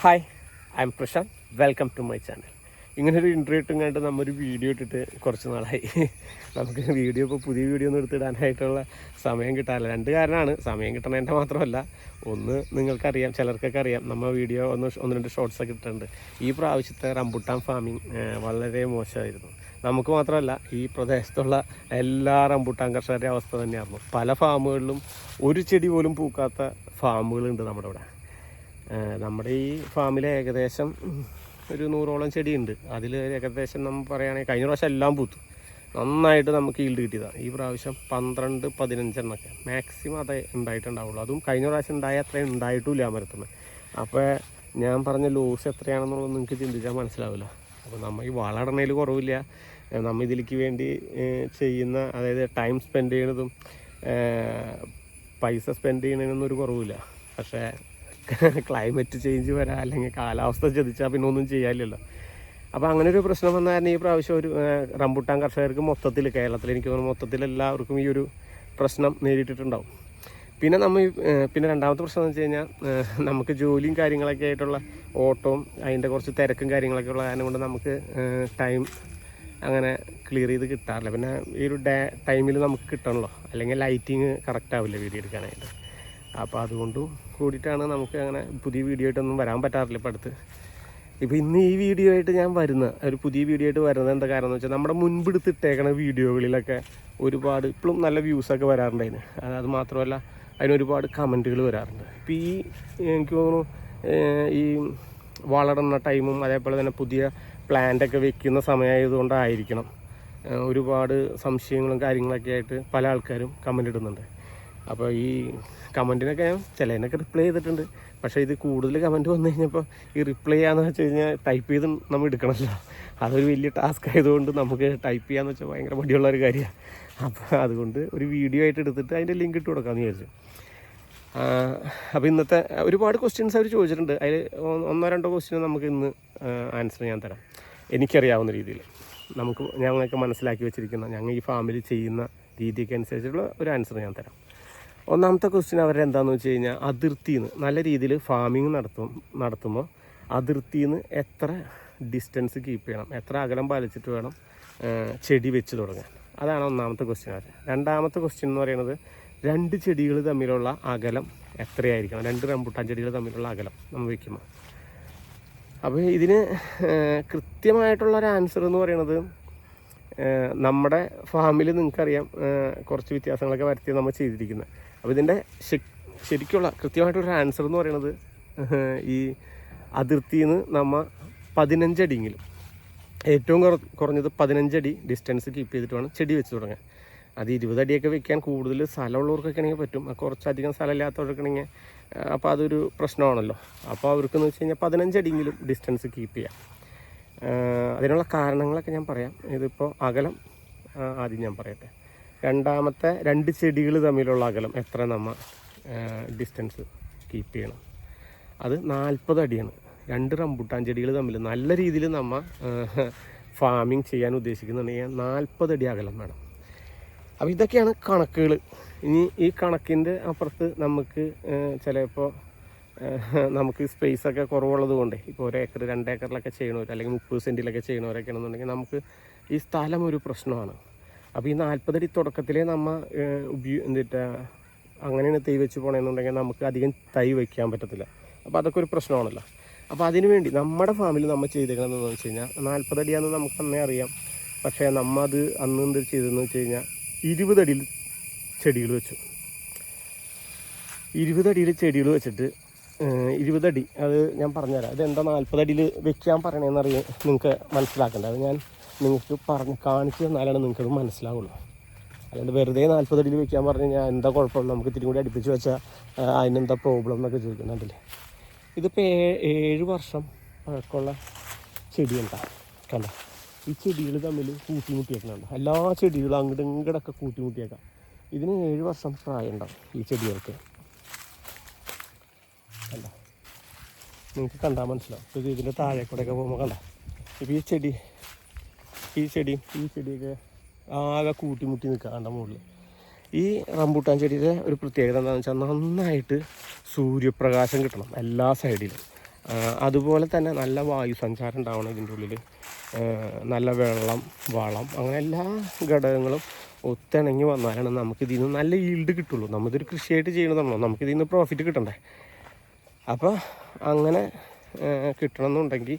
Hi I'm Prashanth welcome to my channel ഇങ്ങനൊരു interview ഇട്ടും കണ്ട് നമ്മൊരു വീഡിയോ ഇട്ടിട്ട് കുറച്ച് നാളായി. നമുക്ക് വീഡിയോ ഇപ്പോൾ പുതിയ വീഡിയോ ഒന്നും എടുത്തിടാനായിട്ടുള്ള സമയം കിട്ടാറില്ല. രണ്ട് കാരണമാണ് സമയം കിട്ടണതിന്റെ മാത്രമല്ല. ഒന്ന് നിങ്ങൾക്കറിയാം ചിലർക്കൊക്കെ അറിയാം. നമ്മൾ വീഡിയോ ഒന്ന് ഒന്ന് രണ്ട് ഷോർട്സൊക്കെ ഇട്ടിട്ടുണ്ട്. ഈ പ്രാവശ്യത്തെ റംബുട്ടാൻ ഫാമിംഗ് വളരെ മോശമായിരുന്നു. നമുക്ക് മാത്രമല്ല ഈ പ്രദേശത്തുള്ള എല്ലാ റംബുട്ടാൻ കർഷകരുടെ അവസ്ഥ തന്നെയായിരുന്നു. പല ഫാമുകളിലും ഒരു ചെടി പോലും പൂക്കാത്ത ഫാമുകളുണ്ട് നമ്മുടെ ഇവിടെ. നമ്മുടെ ഈ ഫാമിൽ ഏകദേശം ഒരു നൂറോളം ചെടിയുണ്ട്. അതിൽ ഏകദേശം നമ്മൾ പറയുകയാണെങ്കിൽ കഴിഞ്ഞ പ്രാവശ്യം എല്ലാം പൂത്തു. നന്നായിട്ട് നമുക്ക് ഈൽഡ് കിട്ടിയതാണ് ഈ പ്രാവശ്യം പന്ത്രണ്ട് പതിനഞ്ചെണ്ണൊക്കെ. മാക്സിമം അതേ ഉണ്ടായിട്ടുണ്ടാവുള്ളൂ. അതും കഴിഞ്ഞ പ്രാവശ്യം ഉണ്ടായ അത്രയും ഉണ്ടായിട്ടുമില്ല ആ മരത്തിന് അപ്പോൾ ഞാൻ പറഞ്ഞ ലോസ് എത്രയാണെന്നുള്ളത് നിങ്ങൾക്ക് ചിന്തിച്ചാൽ മനസ്സിലാവില്ല അപ്പോൾ നമ്മൾ ഈ വളടണയിൽ കുറവില്ല. നമ്മൾ ഇതിലേക്ക് വേണ്ടി ചെയ്യുന്ന അതായത് ടൈം സ്പെൻഡ് ചെയ്യണതും പൈസ സ്പെൻഡ് ചെയ്യണതിനൊന്നും ഒരു കുറവില്ല. പക്ഷേ ക്ലൈമറ്റ് ചേഞ്ച് വരാം അല്ലെങ്കിൽ കാലാവസ്ഥ ചതിച്ചാൽ പിന്നെ ഒന്നും ചെയ്യാനില്ലല്ലോ. അപ്പോൾ അങ്ങനെ ഒരു പ്രശ്നം വന്ന കാരണം ഈ പ്രാവശ്യം ഒരു റംബുട്ടാൻ കർഷകർക്ക് മൊത്തത്തിൽ കേരളത്തിൽ എനിക്ക് തോന്നുന്നു മൊത്തത്തിൽ എല്ലാവർക്കും ഈ ഒരു പ്രശ്നം നേരിട്ടിട്ടുണ്ടാവും. പിന്നെ നമ്മൾ പിന്നെ രണ്ടാമത്തെ പ്രശ്നം എന്ന് വെച്ച് കഴിഞ്ഞാൽ നമുക്ക് ജോലിയും കാര്യങ്ങളൊക്കെ ആയിട്ടുള്ള ഓട്ടവും അതിന്റെ കുറച്ച് തിരക്കും കാര്യങ്ങളൊക്കെ ഉള്ള കാരണം കൊണ്ട് നമുക്ക് ടൈം അങ്ങനെ ക്ലിയർ ചെയ്ത് കിട്ടാറില്ല. പിന്നെ ഈ ഒരു ഡേ ടൈമിൽ നമുക്ക് കിട്ടണമല്ലോ അല്ലെങ്കിൽ ലൈറ്റിങ് കറക്റ്റ് ആവില്ല വീഡിയോ എടുക്കാനായിട്ട്. അപ്പോൾ അതുകൊണ്ടും കൂടിയിട്ടാണ് നമുക്ക് അങ്ങനെ പുതിയ വീഡിയോ ആയിട്ടൊന്നും വരാൻ പറ്റാറില്ല ഇപ്പം അടുത്ത്. ഇപ്പോൾ ഇന്ന് ഈ വീഡിയോ ആയിട്ട് ഞാൻ വരുന്ന ഒരു പുതിയ വീഡിയോ ആയിട്ട് വരുന്നത് എന്താ കാരണം എന്ന് വെച്ചാൽ നമ്മുടെ മുൻപെടുത്തിട്ടേക്കണ വീഡിയോകളിലൊക്കെ ഒരുപാട് ഇപ്പോഴും നല്ല വ്യൂസൊക്കെ വരാറുണ്ട് അതിന് അത് മാത്രമല്ല അതിനൊരുപാട് കമന്റുകൾ വരാറുണ്ട്. ഇപ്പോൾ ഈ എനിക്ക് തോന്നുന്നു ഈ വളരുന്ന ടൈമും അതേപോലെ തന്നെ പുതിയ പ്ലാന്റൊക്കെ വെക്കുന്ന സമയമായതുകൊണ്ടായിരിക്കണം ഒരുപാട് സംശയങ്ങളും കാര്യങ്ങളൊക്കെ ആയിട്ട് പല ആൾക്കാരും കമന്റ് ഇടുന്നുണ്ട്. അപ്പോൾ ഈ കമന്റിനൊക്കെ ഞാൻ ചിലതിനൊക്കെ റിപ്ലൈ ചെയ്തിട്ടുണ്ട്. പക്ഷേ ഇത് കൂടുതൽ കമന്റ് വന്നു കഴിഞ്ഞപ്പോൾ ഈ റിപ്ലൈ ചെയ്യാന്ന് വെച്ച് കഴിഞ്ഞാൽ ടൈപ്പ് ചെയ്ത് നമ്മൾ എടുക്കണമല്ലോ അതൊരു വലിയ ടാസ്ക് ആയതുകൊണ്ട് നമുക്ക് ടൈപ്പ് ചെയ്യാന്ന് വെച്ചാൽ ഭയങ്കര മടിയുള്ള ഒരു കാര്യമാണ് അപ്പോൾ അതുകൊണ്ട് ഒരു വീഡിയോ ആയിട്ട് എടുത്തിട്ട് അതിന്റെ ലിങ്ക് ഇട്ട് കൊടുക്കാമെന്ന് വിചാരിച്ചു. അപ്പോൾ ഇന്നത്തെ ഒരുപാട് ക്വസ്റ്റ്യൻസ് അവർ ചോദിച്ചിട്ടുണ്ട്. അതിൽ ഒന്നോ രണ്ടോ ക്വസ്റ്റ്യൻ നമുക്ക് ഇന്ന് ആൻസർ ഞാൻ തരാം. എനിക്കറിയാവുന്ന രീതിയിൽ നമുക്ക് ഞങ്ങൾക്ക് മനസ്സിലാക്കി വെച്ചിരിക്കുന്ന ഞങ്ങൾ ഈ ഫാമിലി ചെയ്യുന്ന രീതിക്ക് അനുസരിച്ചുള്ള ഒരു ആൻസർ ഞാൻ തരാം. ഒന്നാമത്തെ ക്വസ്റ്റ്യൻ അവരുടെ എന്താണെന്ന് വെച്ച് കഴിഞ്ഞാൽ അതിർത്തിയിൽ നിന്ന് നല്ല രീതിയിൽ ഫാമിംഗ് നടത്തും നടത്തുമ്പോൾ അതിർത്തിയിൽ നിന്ന് എത്ര ഡിസ്റ്റൻസ് കീപ്പ് ചെയ്യണം എത്ര അകലം പാലിച്ചിട്ട് വേണം ചെടി വെച്ച് തുടങ്ങാൻ. അതാണ് ഒന്നാമത്തെ ക്വസ്റ്റ്യൻ അവർ രണ്ടാമത്തെ ക്വസ്റ്റ്യൻ എന്ന് പറയുന്നത് രണ്ട് ചെടികൾ തമ്മിലുള്ള അകലം എത്രയായിരിക്കണം? രണ്ട് റംബുട്ടാൻ ചെടികൾ തമ്മിലുള്ള അകലം നമ്മൾ വയ്ക്കുമ്പോൾ അപ്പോൾ ഇതിന് കൃത്യമായിട്ടുള്ള ഒരു ആൻസർ എന്ന് പറയുന്നത് നമ്മുടെ ഫാമിൽ നിങ്ങൾക്കറിയാം കുറച്ച് വ്യത്യാസങ്ങളൊക്കെ വരുത്തി നമ്മൾ ചെയ്തിരിക്കുന്നത് അപ്പോൾ ഇതിന്റെ ശരിക്കുള്ള കൃത്യമായിട്ടൊരു ആൻസർ എന്ന് പറയുന്നത് ഈ അതിർത്തിയിൽ നിന്ന് നമ്മൾ പതിനഞ്ചടിയെങ്കിലും ഏറ്റവും കുറ കുറഞ്ഞത് പതിനഞ്ചടി ഡിസ്റ്റൻസ് കീപ്പ് ചെയ്തിട്ട് വേണം ചെടി വെച്ച് തുടങ്ങാൻ. അത് ഇരുപതടിയൊക്കെ വെക്കാൻ കൂടുതൽ സ്ഥലമുള്ളവർക്കൊക്കെ ആണെങ്കിൽ പറ്റും. കുറച്ചധികം സ്ഥലമില്ലാത്തവർക്കാണെങ്കിൽ അപ്പോൾ അതൊരു പ്രശ്നമാണല്ലോ. അപ്പോൾ അവർക്കെന്ന് വെച്ച് കഴിഞ്ഞാൽ പതിനഞ്ചടിയെങ്കിലും ഡിസ്റ്റൻസ് കീപ്പ് ചെയ്യാം. അതിനുള്ള കാരണങ്ങളൊക്കെ ഞാൻ പറയാം. ഇതിപ്പോൾ അകലം ആദ്യം ഞാൻ പറയട്ടെ. രണ്ടാമത്തെ രണ്ട് ചെടികൾ തമ്മിലുള്ള അകലം എത്ര നമ്മൾ ഡിസ്റ്റൻസ് കീപ്പ് ചെയ്യണം. അത് നാൽപ്പത് അടിയാണ്. രണ്ട് റംബുട്ടാൻ ചെടികൾ തമ്മിൽ നല്ല രീതിയിൽ നമ്മൾ ഫാമിങ് ചെയ്യാൻ ഉദ്ദേശിക്കുന്നുണ്ടെങ്കിൽ നാൽപ്പത് അടി അകലം വേണം. അപ്പോൾ ഇതൊക്കെയാണ് കണക്കുകൾ. ഇനി ഈ കണക്കിന്റെ അപ്പുറത്ത് നമുക്ക് ചിലപ്പോൾ നമുക്ക് സ്പേസ് ഒക്കെ കുറവുള്ളത് കൊണ്ട് ഇപ്പോൾ ഒരു ഏക്കർ രണ്ട് ഏക്കറിലൊക്കെ ചെയ്യണവർ അല്ലെങ്കിൽ മുപ്പത് സെന്റിലൊക്കെ ചെയ്യണവരൊക്കെ ആണെന്നുണ്ടെങ്കിൽ നമുക്ക് ഈ സ്ഥലം ഒരു പ്രശ്നമാണ്. അപ്പോൾ ഈ നാൽപ്പതടി തുടക്കത്തിലേ നമ്മൾ ഉപയോ എന്താ അങ്ങനെയാണ് തൈ വെച്ച് പോകണമെന്നുണ്ടെങ്കിൽ നമുക്ക് അധികം തൈ വയ്ക്കാൻ പറ്റത്തില്ല. അപ്പോൾ അതൊക്കെ ഒരു പ്രശ്നമാണല്ലോ. അപ്പോൾ അതിന് വേണ്ടി നമ്മുടെ ഫാമിൽ നമ്മൾ ചെയ്തേക്കണമെന്ന് വെച്ച് കഴിഞ്ഞാൽ നാൽപ്പതടിയാണെന്ന് നമുക്ക് അന്നേ അറിയാം. പക്ഷേ നമ്മൾ അത് അന്ന് എന്ത് ചെയ്തതെന്ന് വെച്ച് കഴിഞ്ഞാൽ ഇരുപതടിയിൽ ചെടികൾ വെച്ചു. ഇരുപതടിയിൽ ചെടികൾ വെച്ചിട്ട് ഇരുപതടി അത് ഞാൻ പറഞ്ഞുതരാം. അത് എന്താ നാൽപ്പതടിയിൽ വെക്കാൻ പറയണതെന്ന് നിങ്ങൾക്ക് മനസ്സിലാക്കേണ്ടത് ഞാൻ നിങ്ങൾക്ക് പറഞ്ഞ് കാണിച്ചു തന്നാലാണ് നിങ്ങൾക്കത് മനസ്സിലാവുള്ളൂ. അല്ലാണ്ട് വെറുതെ നാൽപ്പത് അടിയിൽ വെക്കാൻ പറഞ്ഞു കഴിഞ്ഞാൽ എന്താ കുഴപ്പം നമുക്ക് ഇത്തിരി കൂടി അടുപ്പിച്ച് വെച്ചാൽ അതിനെന്താ പ്രോബ്ലം എന്നൊക്കെ ചോദിക്കുന്നുണ്ടല്ലേ ഇതിപ്പോൾ ഏഴ് വർഷം പഴക്കമുള്ള ചെടി കണ്ടോ? ഈ ചെടികൾ തമ്മിൽ കൂട്ടിമുട്ടിയേക്കുന്നുണ്ട് എല്ലാ ചെടികളും അങ്ങോട്ടും ഇങ്ങോട്ടൊക്കെ കൂട്ടിമുട്ടിയേക്കാം. ഇതിന് ഏഴ് വർഷം പ്രായം ഉണ്ടാവും ഈ ചെടികൾക്ക്. കണ്ട? നിങ്ങൾക്ക് കണ്ടാൽ മനസ്സിലാവും. ഇത് ഇതിന്റെ താഴെ കൂടെയൊക്കെ പോകുമ്പോൾ കണ്ട? ഇപ്പോൾ ഈ ചെടി ഈ ചെടിയും ഈ ചെടിയൊക്കെ ആകെ കൂട്ടിമുട്ടി നിൽക്കുക കണ്ട മുകളിൽ. ഈ റംബൂട്ടാൻ ചെടിയുടെ ഒരു പ്രത്യേകത എന്താണെന്ന് വെച്ചാൽ നന്നായിട്ട് സൂര്യപ്രകാശം കിട്ടണം എല്ലാ സൈഡിലും. അതുപോലെ തന്നെ നല്ല വായു സഞ്ചാരം ഉണ്ടാവണം ഇതിന്റെ ഉള്ളിൽ. നല്ല വെള്ളം വളം അങ്ങനെ എല്ലാ ഘടകങ്ങളും ഒത്തിണങ്ങി വന്നാലാണ് നമുക്ക് ഇതിൽ നിന്ന് നല്ല ഈൽഡ് കിട്ടുള്ളൂ. നമ്മളിതൊരു കൃഷിയായിട്ട് ചെയ്യണതാണല്ലോ നമുക്ക് ഇതിൽ നിന്ന് പ്രോഫിറ്റ് കിട്ടണ്ടേ? അപ്പോൾ അങ്ങനെ കിട്ടണമെന്നുണ്ടെങ്കിൽ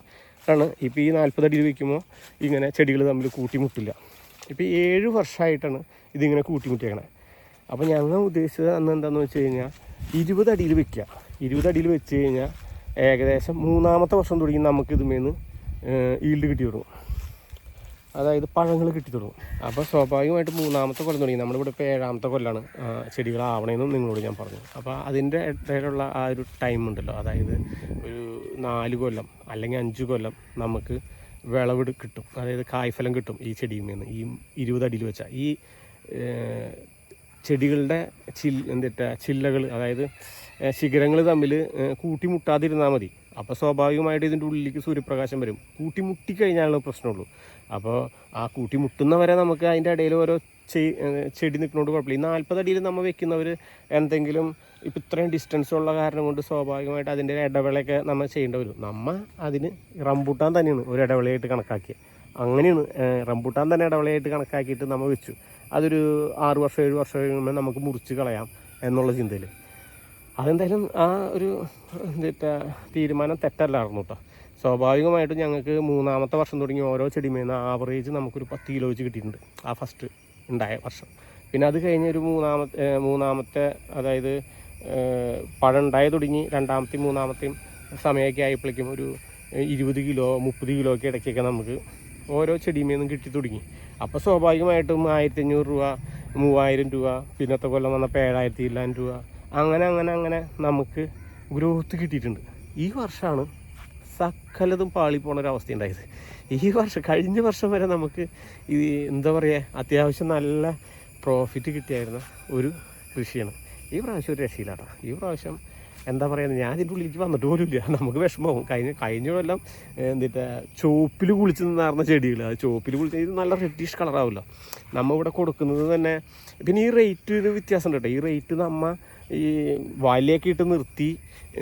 ആണ്. ഇപ്പോൾ ഈ നാൽപ്പത് വയ്ക്കുമ്പോൾ ഇങ്ങനെ ചെടികൾ തമ്മിൽ കൂട്ടിമുട്ടില്ല. ഇപ്പോൾ ഏഴ് വർഷമായിട്ടാണ് ഇതിങ്ങനെ കൂട്ടിമുട്ടിയേക്കണേ. അപ്പോൾ ഞങ്ങൾ ഉദ്ദേശിച്ചത് അന്ന് എന്താണെന്ന് വെച്ച് കഴിഞ്ഞാൽ ഇരുപത് അടിയിൽ വെക്കുക ഇരുപത് വെച്ച് കഴിഞ്ഞാൽ ഏകദേശം മൂന്നാമത്തെ വർഷം തുടങ്ങി നമുക്ക് ഇതുമേന്ന് ഈൽഡ് കിട്ടി തുടങ്ങും അതായത് പഴങ്ങൾ കിട്ടി തുടങ്ങും അപ്പോൾ സ്വാഭാവികമായിട്ട് മൂന്നാമത്തെ കൊല്ലം തുടങ്ങി. നമ്മളിവിടെ ഇപ്പോൾ ഏഴാമത്തെ കൊല്ലാണ് ചെടികളാവണേന്നും നിങ്ങളോട് ഞാൻ പറഞ്ഞു. അപ്പോൾ അതിന്റെ ഇടയിലുള്ള ആ ഒരു ടൈം ഉണ്ടല്ലോ. അതായത് ഒരു നാല് കൊല്ലം അല്ലെങ്കിൽ അഞ്ച് കൊല്ലം നമുക്ക് വിളവ് കിട്ടും. അതായത് കായ്ഫലം കിട്ടും ഈ ചെടിയിൽ നിന്ന്. ഈ ഇരുപതടിയിൽ വെച്ചാൽ ഈ ചെടികളുടെ ചിൽ എന്തിട്ട ചില്ലകൾ അതായത് ശിഖരങ്ങൾ തമ്മിൽ കൂട്ടിമുട്ടാതിരുന്നാൽ മതി. അപ്പോൾ സ്വാഭാവികമായിട്ട് ഇതിന്റെ ഉള്ളിലേക്ക് സൂര്യപ്രകാശം വരും. കൂട്ടിമുട്ടിക്കഴിഞ്ഞാലുള്ള പ്രശ്നമുള്ളൂ. അപ്പോൾ ആ കൂട്ടി മുട്ടുന്നവരെ നമുക്ക് അതിന്റെ ഇടയിൽ ഓരോ ചെടി നിൽക്കുന്നതുകൊണ്ട് കുഴപ്പമില്ല. ഈ നാൽപ്പത് അടിയിൽ നമ്മൾ വെക്കുന്നവർ എന്തെങ്കിലും ഇപ്പം ഇത്രയും ഡിസ്റ്റൻസ് ഉള്ള കാരണം കൊണ്ട് സ്വാഭാവികമായിട്ട് അതിന്റെ ഇടവേളയൊക്കെ നമ്മൾ ചെയ്യേണ്ടി വരും. നമ്മൾ അതിന് റംബൂട്ടാൻ തന്നെയാണ് ഒരു ഇടവേളയായിട്ട് കണക്കാക്കിയത് അങ്ങനെയാണ് റംബൂട്ടാൻ തന്നെ ഇടവേളയായിട്ട് കണക്കാക്കിയിട്ട് നമ്മൾ വെച്ചു. അതൊരു ആറ് വർഷം ഏഴ് വർഷം കഴിയുമ്പോൾ നമുക്ക് മുറിച്ച് കളയാം എന്നുള്ള ചിന്തയിൽ അതെന്തായാലും ആ ഒരു എന്താ തീരുമാനം തെറ്റല്ലായിരുന്നു കേട്ടോ സ്വാഭാവികമായിട്ടും ഞങ്ങൾക്ക് മൂന്നാമത്തെ വർഷം തുടങ്ങി ഓരോ ചെടിമേന്ന് ആവറേജ് നമുക്കൊരു പത്ത് കിലോ വെച്ച് കിട്ടിയിട്ടുണ്ട് ആ ഫസ്റ്റ് ഉണ്ടായ വർഷം. പിന്നെ അത് കഴിഞ്ഞ് ഒരു മൂന്നാമത്തെ മൂന്നാമത്തെ അതായത് പഴം ഉണ്ടായ തുടങ്ങി രണ്ടാമത്തെയും മൂന്നാമത്തെയും സമയമൊക്കെ ആയപ്പോഴേക്കും ഒരു ഇരുപത് കിലോ മുപ്പത് കിലോ ഒക്കെ ഇടയ്ക്കൊക്കെ നമുക്ക് ഓരോ ചെടിമേന്നും കിട്ടി തുടങ്ങി. അപ്പോൾ സ്വാഭാവികമായിട്ടും ആയിരത്തി അഞ്ഞൂറ് രൂപ മൂവായിരം രൂപ പിന്നത്തെ കൊല്ലം വന്നപ്പോൾ ഏഴായിരത്തി ഇല്ലായിരം രൂപ അങ്ങനെ അങ്ങനെ അങ്ങനെ നമുക്ക് ഗ്രോത്ത് കിട്ടിയിട്ടുണ്ട്. ഈ വർഷമാണ് സകലതും പാളി പോണ ഒരു അവസ്ഥ ഉണ്ടായത് ഈ വർഷം കഴിഞ്ഞ വർഷം വരെ നമുക്ക് ഈ എന്താ പറയുക അത്യാവശ്യം നല്ല പ്രോഫിറ്റ് കിട്ടിയായിരുന്ന ഒരു കൃഷിയാണ്. ഈ പ്രാവശ്യം ഒരു രക്ഷയില്ലാട്ടോ. ഈ പ്രാവശ്യം എന്താ പറയുക ഞാൻ ഇതിന്റെ ഉള്ളിലേക്ക് വന്നിട്ട് പോലും ഇല്ല നമുക്ക് വിഷമവും. കഴിഞ്ഞ കഴിഞ്ഞ കൊല്ലം എന്നിട്ട് ചോപ്പിൽ കുളിച്ച് നിന്നാർന്ന ചെടികൾ അത് ചോപ്പിൽ കുളിച്ച് ഇത് നല്ല റെഡിഷ് കളറാവില്ല നമ്മൾ ഇവിടെ കൊടുക്കുന്നത് തന്നെ പിന്നെ ഈ റേറ്റിന് വ്യത്യാസം കേട്ടോ ഈ റേറ്റ് നമ്മൾ ഈ വലയൊക്കെ ഇട്ട് നിർത്തി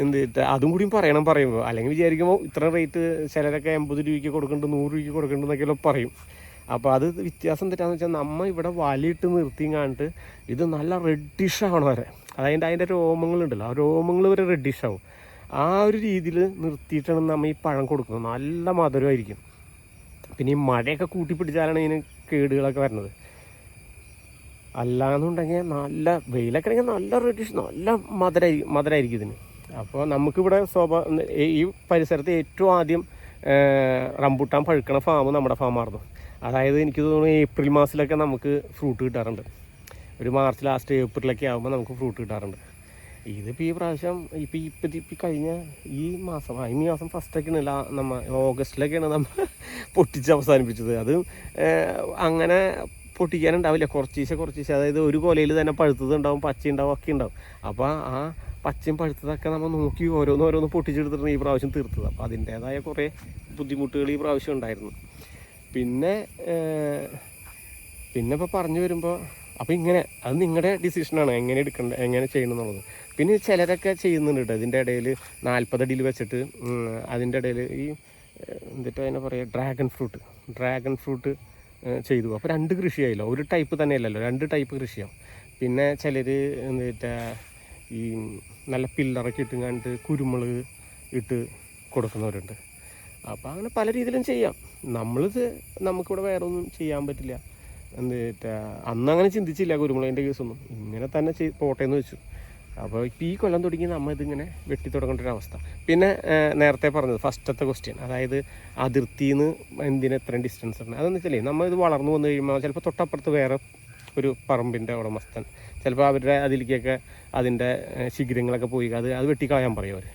എന്നിട്ട് അതും കൂടിയും പറയണം പറയുമ്പോൾ അല്ലെങ്കിൽ വിചാരിക്കുമ്പോൾ ഇത്ര റേറ്റ് ചിലരൊക്കെ എൺപത് രൂപയ്ക്ക് കൊടുക്കുന്നുണ്ട് നൂറ് രൂപയ്ക്ക് കൊടുക്കുന്നുണ്ട് പറയും. അപ്പോൾ അത് വ്യത്യാസം തെറ്റാന്ന് വെച്ചാൽ നമ്മൾ ഇവിടെ വലയിട്ട് നിർത്തിയും കാണിട്ട് ഇത് നല്ല റെഡിഷ് ആവണം വരെ. അതായത് അതിന്റെ രോമങ്ങളുണ്ടല്ലോ ആ രോമങ്ങൾ വരെ റെഡിഷ് ആവും. ആ ഒരു രീതിയിൽ നിർത്തിയിട്ടാണ് നമ്മൾ ഈ പഴം കൊടുക്കുന്നത്. നല്ല മധുരമായിരിക്കും. പിന്നെ ഈ മഴയൊക്കെ കൂട്ടി പിടിച്ചാലാണ് ഇതിന് കേടുകളൊക്കെ വരുന്നത്. അല്ലാന്നുണ്ടെങ്കിൽ നല്ല വെയിലൊക്കെ ആണെങ്കിൽ നല്ല റെഡിഷ് നല്ല മധുരമായിരിക്കും മധുരമായിരിക്കും ഇതിന്. അപ്പോൾ നമുക്കിവിടെ സ്വഭാവ ഈ പരിസരത്ത് ഏറ്റവും ആദ്യം റംബൂട്ടാൻ പഴുക്കണ ഫാം നമ്മുടെ ഫാമായിരുന്നു അതായത് എനിക്ക് തോന്നുന്നു ഏപ്രിൽ മാസത്തിലൊക്കെ നമുക്ക് ഫ്രൂട്ട് കിട്ടാറുണ്ട്. ഒരു മാർച്ച് ലാസ്റ്റ് ഏപ്രിലൊക്കെ ആകുമ്പോൾ നമുക്ക് ഫ്രൂട്ട് കിട്ടാറുണ്ട്. ഇതിപ്പോൾ ഈ പ്രാവശ്യം ഇപ്പോൾ ഇപ്പം ഇപ്പം കഴിഞ്ഞ ഈ മാസം ഈ മാസം ഫസ്റ്റൊക്കെയാണ് ലാ നമ്മൾ ഓഗസ്റ്റിലൊക്കെയാണ് നമ്മൾ പൊട്ടിച്ച് അവസാനിപ്പിച്ചത്. അത് അങ്ങനെ പൊട്ടിക്കാനുണ്ടാവില്ല. കുറച്ചീശെ കുറച്ചീശെ. അതായത് ഒരു കൊലയിൽ തന്നെ പഴുത്തത് ഉണ്ടാവും പച്ച ഉണ്ടാവും ഒക്കെ ഉണ്ടാവും. അപ്പോൾ ആ പച്ചയും പഴുത്തതൊക്കെ നമ്മൾ നോക്കി ഓരോന്ന് ഓരോന്ന് ഈ പ്രാവശ്യം തീർത്തത്. അപ്പോൾ അതിന്റേതായ കുറേ ബുദ്ധിമുട്ടുകൾ ഈ പ്രാവശ്യം ഉണ്ടായിരുന്നു. പിന്നെ പിന്നെ ഇപ്പോൾ പറഞ്ഞു വരുമ്പോൾ അപ്പോൾ ഇങ്ങനെ അത് നിങ്ങളുടെ ഡിസിഷനാണ് എങ്ങനെ എടുക്കേണ്ട എങ്ങനെ ചെയ്യണം എന്നുള്ളത് പിന്നെ ചിലരൊക്കെ ചെയ്യുന്നുണ്ട് കേട്ടോ ഇതിന്റെ ഇടയിൽ നാൽപ്പത് അടിയിൽ വെച്ചിട്ട് അതിന്റെ ഇടയിൽ ഈ എന്നിട്ട് അതിനെ പറയുക ഡ്രാഗൺ ഫ്രൂട്ട് ഡ്രാഗൺ ഫ്രൂട്ട് ചെയ്തു. അപ്പോൾ രണ്ട് കൃഷിയായില്ലോ? ഒരു ടൈപ്പ് തന്നെയല്ലല്ലോ. രണ്ട് ടൈപ്പ് കൃഷിയാവും പിന്നെ ചിലർ എന്നിട്ട് ഈ നല്ല പില്ലറൊക്കെ ഇട്ട് കണ്ടിട്ട് കുരുമുളക് ഇട്ട് കൊടുക്കുന്നവരുണ്ട്. അപ്പോൾ അങ്ങനെ പല രീതിയിലും ചെയ്യാം. നമ്മളിത് നമുക്കിവിടെ വേറെ ഒന്നും ചെയ്യാൻ പറ്റില്ല. എന്നിട്ട് അന്ന് അങ്ങനെ ചിന്തിച്ചില്ല കുരുമുളകിന്റെ കേസൊന്നും ഇങ്ങനെ തന്നെ ചെയ് എന്ന് വെച്ചു. അപ്പോൾ ഈ കൊല്ലം തുടങ്ങി നമ്മൾ ഇതിങ്ങനെ വെട്ടി തുടങ്ങേണ്ട ഒരു അവസ്ഥ പിന്നെ നേരത്തെ പറഞ്ഞത് ഫസ്റ്റത്തെ ക്വസ്റ്റ്യൻ അതായത് അതിർത്തിയിൽ നിന്ന് എന്തിന് എത്രയും ഡിസ്റ്റൻസ് ഉണ്ട് അതെന്ന് വെച്ചാലേ നമ്മൾ ഇത് വളർന്നു വന്നു കഴിയുമ്പോൾ ചിലപ്പോൾ തൊട്ടപ്പുറത്ത് വേറെ ഒരു പറമ്പിന്റെ ഉടമസ്ഥൻ ചിലപ്പോൾ അവരുടെ അതിലേക്കൊക്കെ അതിന്റെ ശിഖിരങ്ങളൊക്കെ പോയി അത് അത് വെട്ടിക്കളയാൻ പറയും അവർ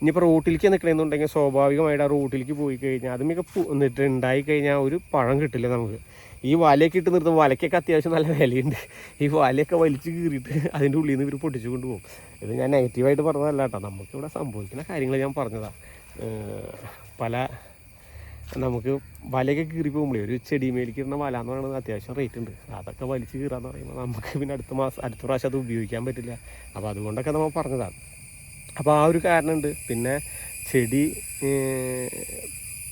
ഇനിയിപ്പോൾ റോട്ടിലേക്ക് നിൽക്കണമെന്നുണ്ടെങ്കിൽ സ്വാഭാവികമായിട്ട് ആ റോട്ടിലേക്ക് പോയി കഴിഞ്ഞാൽ അതുമൊക്കെ എന്നിട്ട് ഉണ്ടായി കഴിഞ്ഞാൽ ഒരു പഴം കിട്ടില്ല നമുക്ക്. ഈ വലയൊക്കെ ഇട്ട് നിർത്തുമ്പോൾ വലയ്ക്കൊക്കെ അത്യാവശ്യം നല്ല വിലയുണ്ട്. ഈ വലയൊക്കെ വലിച്ചു കീറിയിട്ട് അതിന്റെ ഉള്ളിൽ നിന്ന് ഇവർ പൊട്ടിച്ചു കൊണ്ടുപോകും. ഇത് ഞാൻ നെഗറ്റീവായിട്ട് പറഞ്ഞതല്ല കേട്ടോ നമുക്കിവിടെ സംഭവിക്കുന്ന കാര്യങ്ങൾ ഞാൻ പറഞ്ഞതാണ് പല നമുക്ക് വലയൊക്കെ കീറി പോകുമ്പോഴേ ഒരു ചെടിമേലേക്ക് ഇരുന്ന വല എന്ന് പറയുന്നത് അത്യാവശ്യം റേറ്റ് ഉണ്ട്. അതൊക്കെ വലിച്ച് കീറാന്ന് പറയുമ്പോൾ നമുക്ക് പിന്നെ അടുത്ത മാസം അടുത്ത പ്രാവശ്യം അത് ഉപയോഗിക്കാൻ പറ്റില്ല. അപ്പോൾ അതുകൊണ്ടൊക്കെ നമ്മൾ പറഞ്ഞതാണ് അപ്പോൾ ആ ഒരു കാരണമുണ്ട് പിന്നെ ചെടി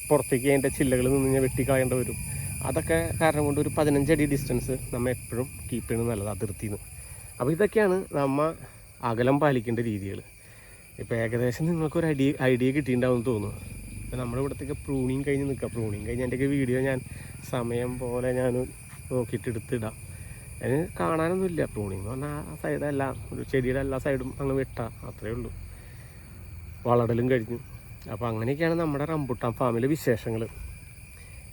പുറത്തേക്ക് അതിന്റെ ചില്ലകളിൽ നിന്ന് ഞാൻ വെട്ടിക്കളയേണ്ടി വരും. അതൊക്കെ കാരണം കൊണ്ട് ഒരു പതിനഞ്ചടി ഡിസ്റ്റൻസ് നമ്മൾ എപ്പോഴും കീപ്പ് ചെയ്യുന്നത് നല്ലത് അതിർത്തിയിൽ നിന്ന് അപ്പോൾ ഇതൊക്കെയാണ് നമ്മൾ അകലം പാലിക്കേണ്ട രീതികൾ ഇപ്പോൾ ഏകദേശം നിങ്ങൾക്കൊരു ഐഡിയ ഐഡിയ കിട്ടിയിട്ടുണ്ടാവും തോന്നുന്നു. ഇപ്പോൾ നമ്മുടെ ഇവിടത്തേക്ക് പ്രൂണിങ് കഴിഞ്ഞ് നിൽക്കുക പ്രൂണിങ് കഴിഞ്ഞ് എന്റെയൊക്കെ വീഡിയോ ഞാൻ സമയം പോലെ ഞാൻ നോക്കിയിട്ട് എടുത്തിടാം. അതിന് കാണാനൊന്നുമില്ല പ്രൂണിങ് എന്ന് പറഞ്ഞാൽ ആ സൈഡല്ല ഒരു ചെടിയുടെ എല്ലാ സൈഡും അങ്ങ് വെട്ടാ. അത്രയേ ഉള്ളൂ. വളടലും കഴിഞ്ഞു. അപ്പോൾ അങ്ങനെയൊക്കെയാണ് നമ്മുടെ റംബുട്ടാൻ ഫാമിലെ വിശേഷങ്ങൾ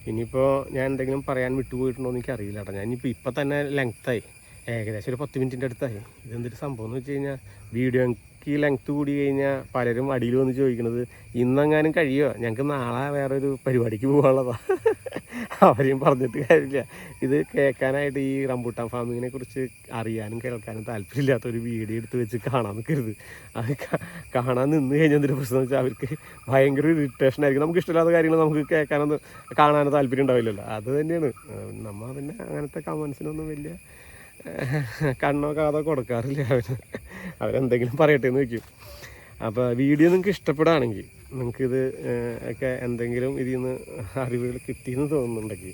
ഇനിയിപ്പോൾ ഞാൻ എന്തെങ്കിലും പറയാൻ വിട്ടുപോയിട്ടുണ്ടോ എന്ന് എനിക്കറിയില്ല കേട്ടോ. ഞാനിപ്പോൾ ഇപ്പം തന്നെ ലെങ്ത്തായി ഏകദേശം ഒരു പത്ത് മിനിറ്റിന്റെ അടുത്തായി. ഇതെന്തൊരു സംഭവം എന്ന് വെച്ച് കഴിഞ്ഞാൽ വീഡിയോക്ക് ലെങ്ത്ത് കൂടി കഴിഞ്ഞാൽ പലരും അടിയിൽ വന്ന് ചോദിക്കുന്നത് ഇന്നെങ്ങാനും കഴിയുമോ ഞങ്ങൾക്ക് നാളെ വേറൊരു പരിപാടിക്ക് പോകാനുള്ളതാണ് അവരെയും പറഞ്ഞിട്ട് കാര്യമില്ല. ഇത് കേൾക്കാനായിട്ട് ഈ റംബൂട്ടാൻ ഫാമിങ്ങിനെ കുറിച്ച് അറിയാനും കേൾക്കാനും താല്പര്യമില്ലാത്ത ഒരു വീഡിയോ എടുത്ത് വെച്ച് കാണാൻ നിൽക്കരുത്. അത് കാണാൻ നിന്ന് കഴിഞ്ഞാൽ എന്തൊരു പ്രശ്നം വെച്ചാൽ അവർക്ക് ഭയങ്കര ഇറിറ്റേഷൻ ആയിരിക്കും. നമുക്ക് ഇഷ്ടമില്ലാത്ത കാര്യങ്ങൾ നമുക്ക് കേൾക്കാനൊന്നും കാണാനോ താല്പര്യം ഉണ്ടാവില്ലല്ലോ. അത് തന്നെയാണ്. നമ്മൾ നമ്മ പിന്നെ അങ്ങനത്തെ കമൻസിനൊന്നും വലിയ കണ്ണോ കാതോ കൊടുക്കാറില്ല അവർ അവരെന്തെങ്കിലും പറയട്ടെ എന്ന് വയ്ക്കും അപ്പോൾ വീഡിയോ നിങ്ങൾക്ക് ഇഷ്ടപ്പെടുകയാണെങ്കിൽ നിങ്ങൾക്കിത് ഒക്കെ എന്തെങ്കിലും ഇതിൽ നിന്ന് അറിവുകൾ കിട്ടിയെന്ന് തോന്നുന്നുണ്ടെങ്കിൽ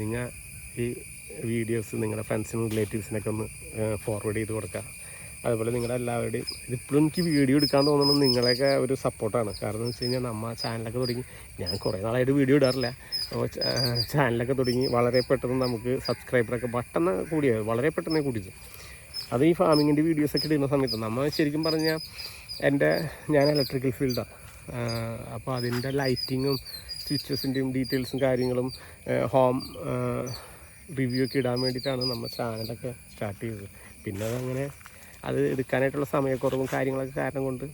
നിങ്ങൾ ഈ വീഡിയോസ് നിങ്ങളുടെ ഫ്രണ്ട്സിനും റിലേറ്റീവ്സിനൊക്കെ ഒന്ന് ഫോർവേഡ് ചെയ്ത് കൊടുക്കുക അതുപോലെ നിങ്ങളുടെ എല്ലാവരുടെയും ഇതിപ്പോഴും എനിക്ക് വീഡിയോ എടുക്കാൻ തോന്നുന്നത് നിങ്ങളെയൊക്കെ ഒരു സപ്പോർട്ടാണ് കാരണം എന്ന് വെച്ച് കഴിഞ്ഞാൽ നമ്മൾ ചാനലൊക്കെ തുടങ്ങി ഞാൻ കുറേ നാളായിട്ട് വീഡിയോ ഇടാറില്ല. അപ്പോൾ ചാനലൊക്കെ തുടങ്ങി വളരെ പെട്ടെന്ന് നമുക്ക് സബ്സ്ക്രൈബറൊക്കെ പെട്ടെന്ന് കൂടിയത് വളരെ പെട്ടെന്ന് കൂടിയത്. അത് ഈ ഫാമിങ്ങിന്റെ വീഡിയോസൊക്കെ ഇടുന്ന സമയത്ത് നമ്മൾ ശരിക്കും പറഞ്ഞാൽ എന്റെ ഞാൻ ഇലക്ട്രിക്കൽ ഫീൽഡാണ് അപ്പോൾ അതിന്റെ ലൈറ്റിങ്ങും സ്വിച്ചസിന്റെയും ഡീറ്റെയിൽസും കാര്യങ്ങളും ഹോം റിവ്യൂ ഒക്കെ ഇടാൻ വേണ്ടിയിട്ടാണ് നമ്മൾ ചാനലൊക്കെ സ്റ്റാർട്ട് ചെയ്തത്. പിന്നെ അതങ്ങനെ അത് എടുക്കാനായിട്ടുള്ള സമയക്കുറവും കാര്യങ്ങളൊക്കെ കാരണം കൊണ്ട്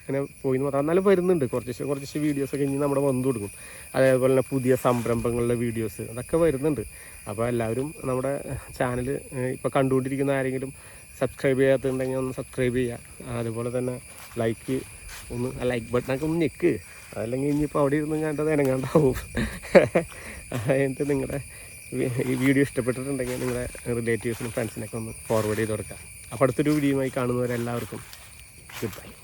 അങ്ങനെ പോയി എന്ന് പറഞ്ഞാൽ എന്നാലും വരുന്നുണ്ട്. കുറച്ച് കുറച്ച് വീഡിയോസൊക്കെ ഇനി നമ്മുടെ വന്നു കൊടുക്കും അതേപോലെ തന്നെ പുതിയ സംരംഭങ്ങളുടെ വീഡിയോസ് അതൊക്കെ വരുന്നുണ്ട്. അപ്പോൾ എല്ലാവരും നമ്മുടെ ചാനൽ ഇപ്പോൾ കണ്ടുകൊണ്ടിരിക്കുന്ന ആരെങ്കിലും സബ്സ്ക്രൈബ് ചെയ്യാത്തുണ്ടെങ്കിൽ ഒന്ന് സബ്സ്ക്രൈബ് ചെയ്യുക. അതുപോലെ തന്നെ ലൈക്ക് ഒന്ന് ലൈക്ക് ബട്ടണൊക്കെ ഒന്ന് ഞെക്ക്. അതല്ലെങ്കിൽ ഇനിയിപ്പോൾ അവിടെ ഇരുന്ന് കണ്ടത് ഇനങ്ങാണ്ടാവും എന്നിട്ട് നിങ്ങളുടെ ഈ വീഡിയോ ഇഷ്ടപ്പെട്ടിട്ടുണ്ടെങ്കിൽ നിങ്ങളുടെ റിലേറ്റീവ്സിനും ഫ്രണ്ട്സിനൊക്കെ ഒന്ന് ഫോർവേഡ് ചെയ്ത് കൊടുക്കുക അപ്പോൾ അടുത്തൊരു വീഡിയോയുമായി കാണുന്നവരെല്ലാവർക്കും ഗുഡ് ബൈ